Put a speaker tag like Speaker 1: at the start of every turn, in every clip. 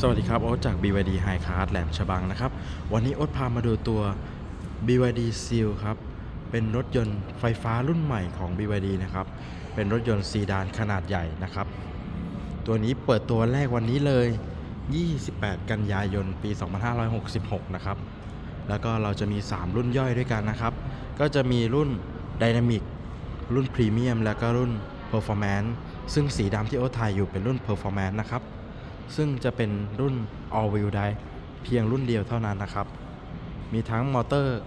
Speaker 1: สวัสดีครับ โอ๊ตจาก BYD High Card แหลมฉบังนะครับ วันนี้โอ๊ตพามาดูตัว BYD Seal ครับ เป็นรถยนต์ไฟฟ้ารุ่นใหม่ของ BYD นะครับ เป็นรถยนต์ซีดานขนาดใหญ่นะครับ ตัวนี้เปิดตัวแรกวันนี้เลย 28 กันยายนปี 2566 นะครับ แล้วก็เราจะมี 3 รุ่นย่อยด้วยกันนะครับ ก็จะมีรุ่น Dynamic รุ่น Premium แล้วก็รุ่น Performance ซึ่งสีดำที่โอ๊ตถ่ายอยู่เป็นรุ่น Performance นะครับ ซึ่งจะเป็นรุ่น all wheel drive เพียงรุ่นเดียวเท่านั้นนะครับ มีทั้งมอเตอร์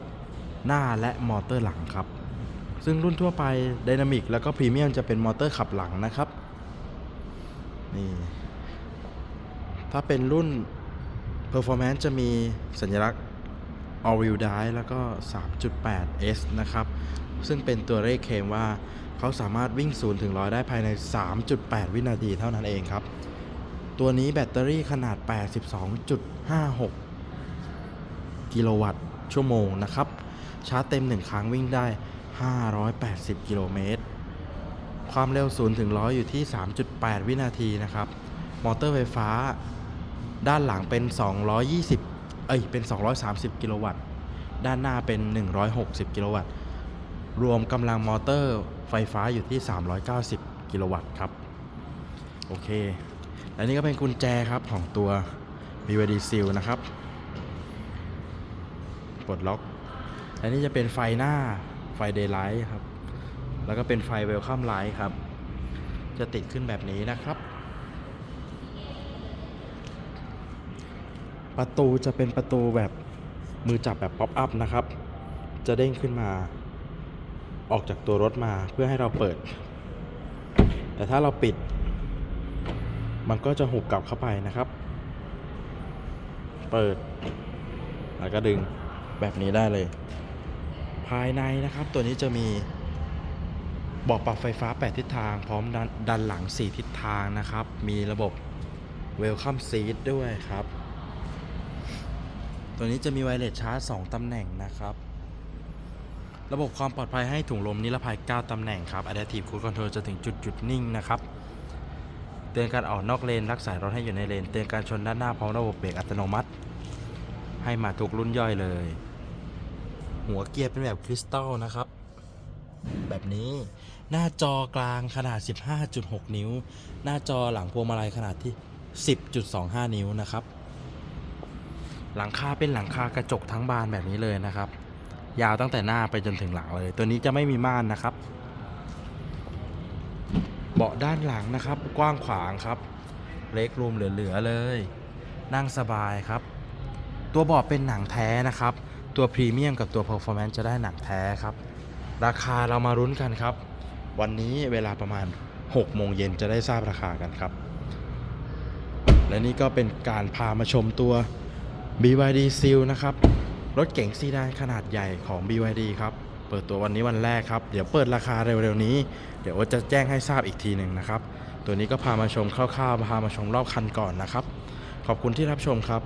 Speaker 1: หน้าและมอเตอร์หลังครับ ซึ่งรุ่นทั่วไป Dynamic แล้วก็พรีเมียมจะเป็นมอเตอร์ขับหลังนะครับ นี่ ถ้าเป็นรุ่น Performance จะมีสัญลักษณ์ all wheel drive แล้วก็ 3.8 S นะครับ ซึ่งเป็นตัวเลขเคลมว่าเขาสามารถวิ่ง 0 ถึง 100 ได้ภายใน 3.8 วินาทีเท่านั้นเองครับ ตัวนี้แบตเตอรี่ขนาด 82.56 กิโลวัตต์ชั่วโมงนะครับ ชาร์จเต็ม 1 ครั้งวิ่งได้ 580 กิโลเมตร ความเร็ว 0 ถึง 100 อยู่ที่ 3.8 วินาทีนะครับ มอเตอร์ไฟฟ้า ด้านหลังเป็น 220 เอ้ย เป็น 230 กิโลวัตต์ ด้านหน้าเป็น 160 กิโลวัตต์ รวมกำลังมอเตอร์ไฟฟ้าอยู่ที่ 390 กิโลวัตต์ครับ โอเค และนี่ก็เป็นกุญแจครับของตัว BYD Seal นะครับ ปลดล็อกและนี่จะเป็นไฟหน้าไฟ Daylight ครับ แล้วก็เป็นไฟ Welcome Light ครับ จะติดขึ้นแบบนี้นะครับ ประตูจะเป็นประตูแบบมือจับแบบป๊อปอัพนะครับ จะเด้งขึ้นมา ออกจากตัวรถมาเพื่อให้เราเปิด แต่ถ้าเราปิด มันก็จะหุบกลับเข้าไปนะครับ เปิด แล้วก็ดึงแบบนี้ได้เลย ภายในนะครับ ตัวนี้จะมีบาะปรับไฟฟ้า 8 ทิศทาง พร้อมดันดันหลัง 4 ทิศทางนะครับ มีระบบ Welcome Seat ด้วยครับ ตัวนี้จะมีไวเลสชาร์จ 2 ตำแหน่งนะครับ ระบบความปลอดภัยให้ถุงลมนิรภัย 9 ตำแหน่งครับ Adaptive Cruise Control จะถึงจุดหยุดนิ่งนะครับ เตือนการออกนอกเลนรักษารถให้อยู่ในเลน เตือนการชนด้านหน้าพร้อมระบบเบรกอัตโนมัติ ให้มาทุกรุ่นย่อยเลย หัวเกียร์เป็นแบบคริสตัลนะครับ แบบนี้หน้าจอกลางขนาด 15.6 นิ้ว หน้าจอหลังพวงมาลัยขนาดที่ 10.25 นิ้วนะครับ หลังคาเป็นหลังคากระจกทั้งบานแบบนี้เลยนะครับ ยาวตั้งแต่หน้าไปจนถึงหลังเลย ตัวนี้จะไม่มีม่านนะครับ เบาะด้านหลังนะครับ กว้างขวางครับ เล็กรูมเหลือๆเลย นั่งสบายครับ ตัวเบาะเป็นหนังแท้นะครับ ตัวพรีเมียมกับตัว Performance จะได้หนังแท้ครับ ราคาเรามารุ้นกันครับ วันนี้เวลาประมาณ6โมงเย็นจะได้ทราบราคากันครับ และนี่ก็เป็นการพามาชมตัว BYD Seal นะครับ รถเก๋งซีดานขนาดใหญ่ของ BYD ครับ เปิดตัววันนี้วันแรกครับ เดี๋ยวเปิดราคาเร็วๆนี้ เดี๋ยวจะแจ้งให้ทราบอีกทีหนึ่งนะครับ ตัวนี้ก็พามาชมคร่าวๆพามาชมรอบคันก่อนนะครับ ขอบคุณที่รับชมครับ